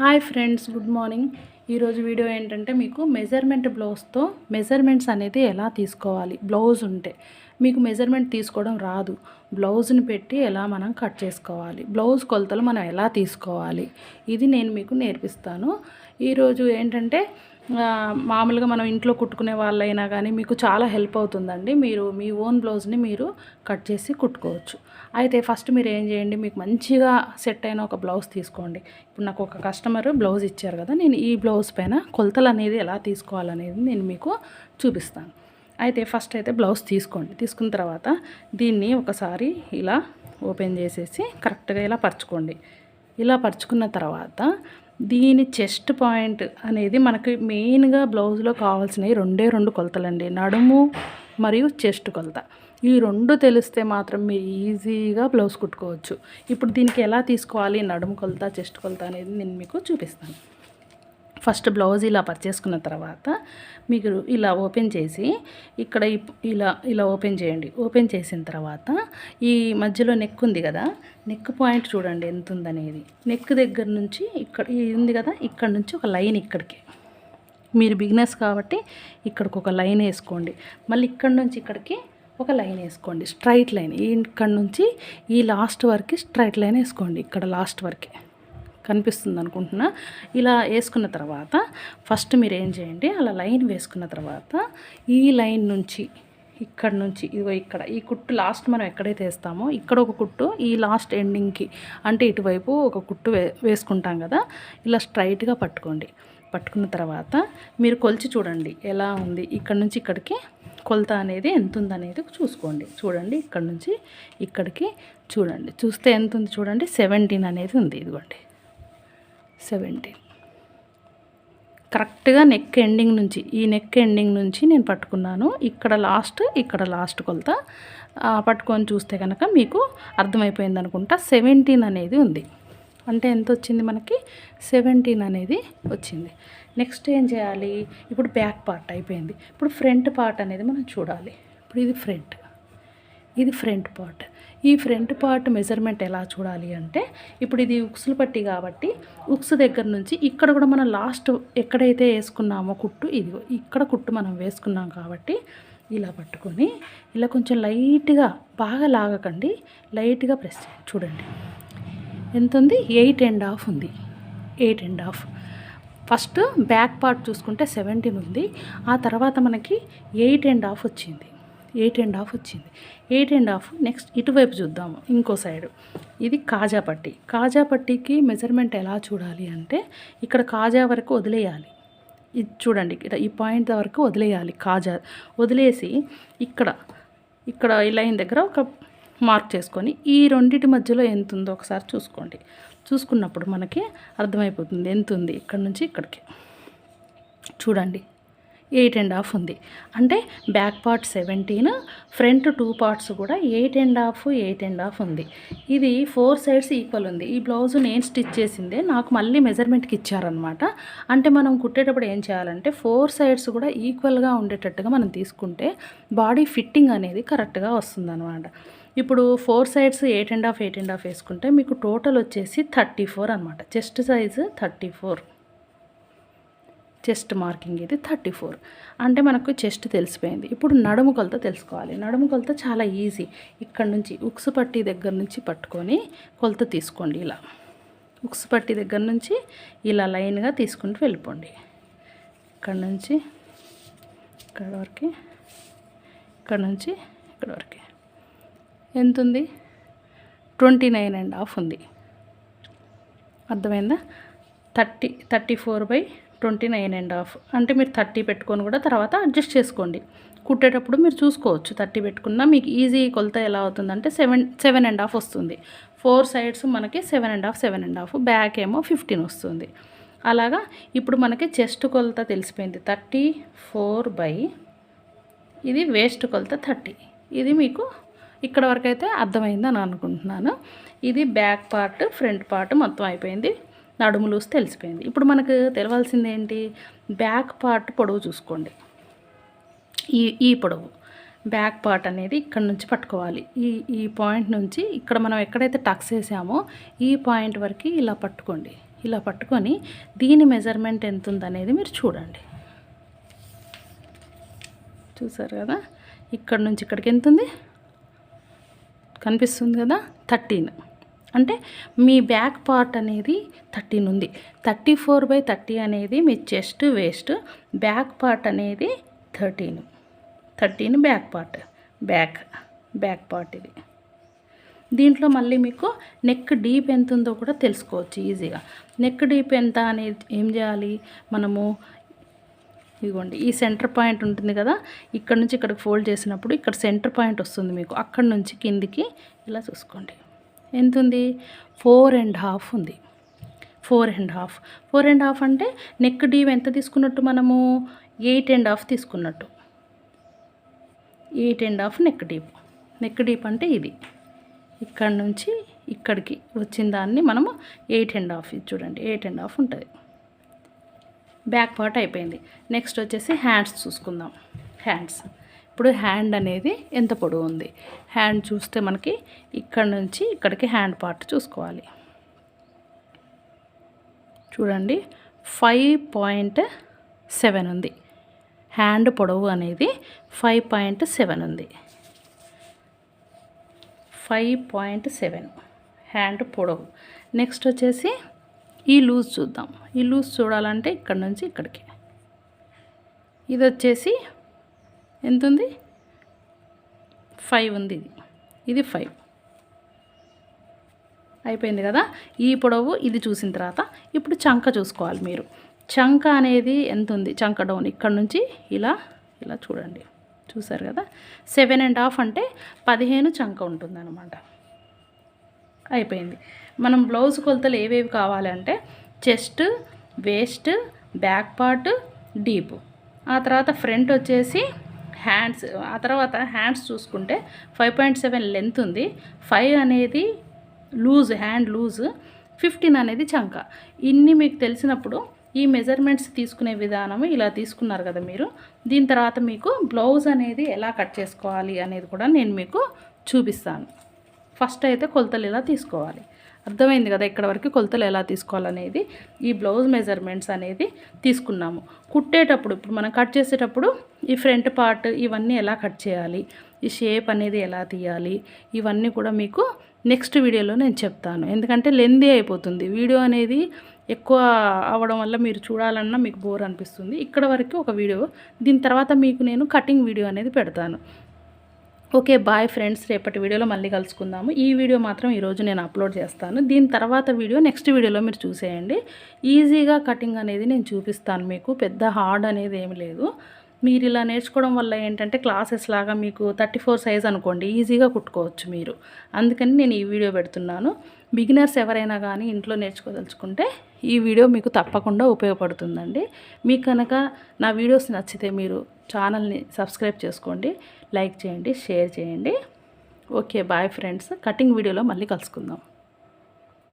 Hi friends good morning. ఈరోజు video ఏంటంటే మీకు మెజర్మెంట్ బ్లౌజ్తో మెజర్మెంట్స్ అనేది ఎలా తీసుకోవాలి? బ్లౌజ్ ఉంటే మీకు మెజర్మెంట్ తీసుకోవడం రాదు. బ్లౌజ్ని పెట్టి ఎలా మనం కట్ చేసుకోవాలి? బ్లౌజ్ కొలతలు మనం ఎలా తీసుకోవాలి? ఇది నేను మీకు నేర్పిస్తాను. ఈరోజు ఏంటంటే మామూలుగా మనం ఇంట్లో కుట్టుకునే వాళ్ళైనా కానీ మీకు చాలా హెల్ప్ అవుతుందండి. మీరు మీ ఓన్ బ్లౌజ్ని మీరు కట్ చేసి కుట్టుకోవచ్చు. అయితే ఫస్ట్ మీరు ఏం చేయండి మీకు మంచిగా సెట్ అయిన ఒక బ్లౌజ్ తీసుకోండి. ఇప్పుడు నాకు ఒక కస్టమర్ బ్లౌజ్ ఇచ్చారు కదా నేను ఈ బ్లౌజ్ పైన కొలతలు అనేది ఎలా తీసుకోవాలనేది నేను మీకు చూపిస్తాను. అయితే ఫస్ట్ అయితే బ్లౌజ్ తీసుకోండి. తీసుకున్న తర్వాత దీన్ని ఒకసారి ఇలా ఓపెన్ చేసేసి కరెక్ట్గా ఇలా పరుచుకోండి. ఇలా పరుచుకున్న తర్వాత దీని చెస్ట్ పాయింట్ అనేది మనకి మెయిన్గా బ్లౌజ్లో కావాల్సినవి రెండే రెండు కొలతలండి. నడుము మరియు చెస్ట్ కొలత. ఈ రెండు తెలిస్తే మాత్రం మీరు ఈజీగా బ్లౌజ్ కుట్టుకోవచ్చు. ఇప్పుడు దీనికి ఎలా తీసుకోవాలి? నడుము కొలత చెస్ట్ కొలత అనేది నేను మీకు చూపిస్తాను. ఫస్ట్ బ్లౌజ్ ఇలా పర్చేసుకున్న తర్వాత మీకు ఇలా ఓపెన్ చేసి ఇక్కడ ఇప్- ఇలా ఇలా ఓపెన్ చేయండి. ఓపెన్ చేసిన తర్వాత ఈ మధ్యలో నెక్ ఉంది కదా నెక్ పాయింట్ చూడండి ఎంత ఉందనేది నెక్ దగ్గర నుంచి ఇక్కడ ఉంది కదా ఇక్కడ నుంచి ఒక లైన్ ఇక్కడికి. మీరు బిగినర్స్ కాబట్టి ఇక్కడికి ఒక లైన్ వేసుకోండి. మళ్ళీ ఇక్కడ నుంచి ఇక్కడికి ఒక లైన్ వేసుకోండి. Straight line. ఇక్కడ నుంచి ఈ లాస్ట్ వరకు స్ట్రైట్ లైన్ వేసుకోండి. ఇక్కడ లాస్ట్ వరకే. కనిపిస్తుంది అనుకుంటున్నా ఇలా వేసుకున్న తర్వాత ఫస్ట్ మీరు ఏం చేయండి అలా లైన్ వేసుకున్న తర్వాత ఈ లైన్ నుంచి ఇక్కడ నుంచి ఇదిగో ఇక్కడ ఈ కుట్టు లాస్ట్ మనం ఎక్కడైతే వేస్తామో ఇక్కడ ఒక కుట్టు ఈ లాస్ట్ ఎండింగ్కి అంటే ఇటువైపు ఒక కుట్టు వేసుకుంటాం కదా ఇలా స్ట్రైట్గా పట్టుకోండి. పట్టుకున్న తర్వాత మీరు కొలిచి చూడండి ఎలా ఉంది ఇక్కడ నుంచి ఇక్కడికి కొలత అనేది ఎంత ఉందనేది చూసుకోండి. చూడండి ఇక్కడ నుంచి ఇక్కడికి చూడండి. చూస్తే ఎంత ఉంది చూడండి సెవెంటీన్ అనేది ఉంది ఇదిగోండి. సెవెంటీన్ కరెక్ట్గా నెక్ ఎండింగ్ నుంచి ఈ నెక్ ఎండింగ్ నుంచి నేను పట్టుకున్నాను. ఇక్కడ లాస్ట్ ఇక్కడ లాస్ట్ కొలత. పట్టుకొని చూస్తే కనుక మీకు అర్థమైపోయింది అనుకుంటా సెవెంటీన్ అనేది ఉంది. అంటే ఎంత వచ్చింది మనకి? సెవెంటీన్ అనేది వచ్చింది. నెక్స్ట్ ఏం చేయాలి? ఇప్పుడు బ్యాక్ పార్ట్ అయిపోయింది. ఇప్పుడు ఫ్రంట్ పార్ట్ అనేది మనం చూడాలి. ఇప్పుడు ఇది ఫ్రంట్. ఇది ఫ్రంట్ పార్ట్. ఈ ఫ్రంట్ పార్ట్ మెజర్మెంట్ ఎలా చూడాలి అంటే ఇప్పుడు ఇది ఉక్సులు పట్టి కాబట్టి ఉక్స్ దగ్గర నుంచి ఇక్కడ కూడా మనం లాస్ట్ ఎక్కడైతే వేసుకున్నామో కుట్టు ఇదిగో ఇక్కడ కుట్టు మనం వేసుకున్నాం కాబట్టి ఇలా పట్టుకొని ఇలా కొంచెం లైట్గా బాగా లాగకండి లైట్గా ప్రెస్ చేయండి. చూడండి. ఎంత ఉంది? ఎయిట్ అండ్ హాఫ్ ఉంది. Eight and half. First back part చూసుకుంటే సెవెంటీన్ ఉంది. ఆ తర్వాత మనకి ఎయిట్ అండ్ హాఫ్ వచ్చింది. ఎయిట్ అండ్ హాఫ్ వచ్చింది. ఎయిట్ అండ్ హాఫ్ నెక్స్ట్ ఇటువైపు చూద్దాము ఇంకో సైడు. ఇది కాజా పట్టి. కాజా పట్టీకి మెజర్మెంట్ ఎలా చూడాలి అంటే ఇక్కడ కాజా వరకు వదిలేయాలి. ఇది చూడండి ఈ పాయింట్ వరకు వదిలేయాలి కాజా. వదిలేసి ఇక్కడ ఇక్కడ ఈ లైన్ దగ్గర ఒక మార్క్ చేసుకొని ఈ రెండింటి మధ్యలో ఎంత ఉందో ఒకసారి చూసుకోండి. చూసుకున్నప్పుడు మనకి అర్థమైపోతుంది ఎంత ఉంది ఇక్కడ నుంచి ఇక్కడికి. చూడండి. ఎయిట్ అండ్ హాఫ్ ఉంది. అంటే back part seventeen front two parts కూడా eight and half eight and half ఉంది. ఇది ఫోర్ సైడ్స్ ఈక్వల్ ఉంది. ఈ బ్లౌజ్ నేను స్టిచ్ చేసిందే నాకు మళ్ళీ మెజర్మెంట్కి ఇచ్చారనమాట అంటే మనం కుట్టేటప్పుడు ఏం చేయాలంటే ఫోర్ సైడ్స్ కూడా ఈక్వల్గా ఉండేటట్టుగా మనం తీసుకుంటే బాడీ ఫిట్టింగ్ అనేది కరెక్ట్గా వస్తుందన్నమాట. ఇప్పుడు four sides eight and half eight and half వేసుకుంటే మీకు టోటల్ వచ్చేసి థర్టీ ఫోర్ అనమాట chest size thirty four. Chest marking ఇది థర్టీ ఫోర్. అంటే మనకు చెస్ట్ తెలిసిపోయింది. ఇప్పుడు నడుము కొలత తెలుసుకోవాలి. నడుము కొలత చాలా ఈజీ. ఇక్కడ నుంచి ఉక్సు పట్టి దగ్గర నుంచి పట్టుకొని కొలత తీసుకోండి ఇలా. ఉక్సు పట్టి దగ్గర నుంచి ఇలా లైన్గా తీసుకుంటూ వెళ్ళిపోండి. ఇక్కడ నుంచి ఇక్కడ వరకు ఇక్కడ నుంచి ఇక్కడ వరకు. ఎంత ఉంది ట్వంటీ నైన్ అండ్ హాఫ్ ఉంది. అర్థమైందా? Thirty thirty four by twenty nine and half. అంటే మీరు థర్టీ పెట్టుకొని కూడా తర్వాత అడ్జస్ట్ చేసుకోండి. కుట్టేటప్పుడు మీరు చూసుకోవచ్చు. థర్టీ పెట్టుకున్నా మీకు ఈజీ కొలత ఎలా అవుతుందంటే సెవెన్ సెవెన్ అండ్ హాఫ్ వస్తుంది. ఫోర్ సైడ్స్ మనకి seven and half seven and half. Back ఏమో ఫిఫ్టీన్ వస్తుంది. అలాగా ఇప్పుడు మనకి చెస్ట్ కొలత తెలిసిపోయింది. థర్టీ ఫోర్ బై ఇది వేస్ట్ కొలత థర్టీ. ఇది మీకు ఇక్కడ వరకు అయితే అర్థమైందని అనుకుంటున్నాను. ఇది బ్యాక్ పార్ట్ ఫ్రంట్ పార్ట్ మొత్తం అయిపోయింది. నడుము లూస్ తెలిసిపోయింది. ఇప్పుడు మనకు తెలవాల్సింది ఏంటి బ్యాక్ పార్ట్ పొడవు చూసుకోండి. ఈ ఈ పొడవు. బ్యాక్ పార్ట్ అనేది ఇక్కడ నుంచి పట్టుకోవాలి. ఈ ఈ పాయింట్ నుంచి ఇక్కడ మనం ఎక్కడైతే టక్స్ వేసామో ఈ పాయింట్ వరకు ఇలా పట్టుకోండి. ఇలా పట్టుకొని దీని మెజర్మెంట్ ఎంత ఉందనేది మీరు చూడండి. చూసారు కదా? ఇక్కడ నుంచి ఇక్కడికి ఎంత ఉంది కనిపిస్తుంది కదా? థర్టీన్. అంటే మీ బ్యాక్ పార్ట్ అనేది థర్టీన్ ఉంది. థర్టీ ఫోర్ బై థర్టీ అనేది మీ చెస్ట్ వేస్ట్. బ్యాక్ పార్ట్ అనేది thirteen. Thirteen back part. Back. Back part ఇది. దీంట్లో మళ్ళీ మీకు నెక్ డీప్ ఎంత ఉందో కూడా తెలుసుకోవచ్చు ఈజీగా. నెక్ డీప్ ఎంత అనేది ఏం చేయాలి? మనము ఇదిగోండి ఈ సెంటర్ పాయింట్ ఉంటుంది కదా ఇక్కడ నుంచి ఇక్కడికి ఫోల్డ్ చేసినప్పుడు ఇక్కడ సెంటర్ పాయింట్ వస్తుంది మీకు. అక్కడ నుంచి కిందికి ఇలా చూసుకోండి. ఎంత ఉంది ఫోర్ అండ్ హాఫ్ ఉంది. Four and half. Four and half అంటే నెక్ డీప్ ఎంత తీసుకున్నట్టు మనము? ఎయిట్ అండ్ హాఫ్ తీసుకున్నట్టు. Eight and half neck deep neck deep అంటే ఇది. ఇక్కడ నుంచి ఇక్కడికి వచ్చిన దాన్ని మనము ఎయిట్ అండ్ హాఫ్ ఇది చూడండి. ఎయిట్ అండ్ హాఫ్ ఉంటుంది. బ్యాక్ పార్ట్ అయిపోయింది. నెక్స్ట్ వచ్చేసి హ్యాండ్స్ చూసుకుందాం. హ్యాండ్స్. ఇప్పుడు హ్యాండ్ అనేది ఎంత పొడవు ఉంది? హ్యాండ్ చూస్తే మనకి ఇక్కడ నుంచి ఇక్కడికి హ్యాండ్ పార్ట్ చూసుకోవాలి. చూడండి ఫైవ్ పాయింట్ సెవెన్ ఉంది. హ్యాండ్ పొడవు అనేది ఫైవ్ పాయింట్ సెవెన్ ఉంది. ఫైవ్ పాయింట్ సెవెన్ హ్యాండ్ పొడవు. నెక్స్ట్ వచ్చేసి ఈ లూజ్ చూద్దాం. ఈ లూజ్ చూడాలంటే ఇక్కడ నుంచి ఇక్కడికి. ఇది వచ్చేసి ఎంత ఉంది ఫైవ్ ఉంది ఇది. ఇది ఫైవ్. అయిపోయింది కదా? ఈ పొడవు ఇది చూసిన తర్వాత ఇప్పుడు చంక చూసుకోవాలి మీరు. చంక అనేది ఎంత ఉంది చంక డౌన్ ఇక్కడ నుంచి ఇలా ఇలా చూడండి. చూసారు కదా? సెవెన్ అండ్ హాఫ్ అంటే పదిహేను చంక ఉంటుందన్నమాట. అయిపోయింది. మనం బ్లౌజ్ కొలతలు ఏవేవి కావాలంటే chest waist back part deep. ఆ తర్వాత ఫ్రంట్ వచ్చేసి హ్యాండ్స్ ఆ తర్వాత హ్యాండ్స్ చూసుకుంటే ఫైవ్ పాయింట్ సెవెన్ లెంత్ ఉంది. ఫైవ్ అనేది లూజ్ హ్యాండ్ లూజ్. ఫిఫ్టీన్ అనేది చంక. ఇన్ని మీకు తెలిసినప్పుడు ఈ మెజర్మెంట్స్ తీసుకునే విధానం ఇలా తీసుకున్నారు కదా మీరు. దీని తర్వాత మీకు బ్లౌజ్ అనేది ఎలా కట్ చేసుకోవాలి అనేది కూడా నేను మీకు చూపిస్తాను. ఫస్ట్ అయితే కొలతలు ఎలా తీసుకోవాలి? అర్థమైంది కదా ఇక్కడ వరకు కొలతలు ఎలా తీసుకోవాలనేది? ఈ బ్లౌజ్ మెజర్మెంట్స్ అనేది తీసుకున్నాము. కుట్టేటప్పుడు ఇప్పుడు మనం కట్ చేసేటప్పుడు ఈ ఫ్రంట్ పార్ట్ ఇవన్నీ ఎలా కట్ చేయాలి? ఈ షేప్ అనేది ఎలా తీయాలి? ఇవన్నీ కూడా మీకు నెక్స్ట్ వీడియోలో నేను చెప్తాను. ఎందుకంటే లెందీ అయిపోతుంది. వీడియో అనేది ఎక్కువ అవ్వడం వల్ల మీరు చూడాలన్నా మీకు బోర్ అనిపిస్తుంది. ఇక్కడ వరకు ఒక వీడియో దీని తర్వాత మీకు నేను కటింగ్ వీడియో అనేది పెడతాను. Okay bye friends. రేపటి వీడియోలో మళ్ళీ కలుసుకుందాము. ఈ వీడియో మాత్రం ఈరోజు నేను అప్లోడ్ చేస్తాను. దీని తర్వాత వీడియో నెక్స్ట్ వీడియోలో మీరు చూసేయండి. ఈజీగా కటింగ్ అనేది నేను చూపిస్తాను మీకు. పెద్ద హార్డ్ అనేది ఏమి లేదు. మీరు ఇలా నేర్చుకోవడం వల్ల ఏంటంటే క్లాసెస్ లాగా మీకు థర్టీ ఫోర్ సైజ్ అనుకోండి ఈజీగా కుట్టుకోవచ్చు మీరు. అందుకని నేను ఈ వీడియో పెడుతున్నాను. బిగినర్స్ ఎవరైనా కానీ ఇంట్లో నేర్చుకోదలుచుకుంటే ఈ వీడియో మీకు తప్పకుండా ఉపయోగపడుతుందండి. మీకు కనుక నా వీడియోస్ నచ్చితే మీరు ఛానల్ని సబ్స్క్రైబ్ చేసుకోండి లైక్ చేయండి షేర్ చేయండి. Okay bye friends. కటింగ్ వీడియోలో మళ్ళీ కలుసుకుందాం.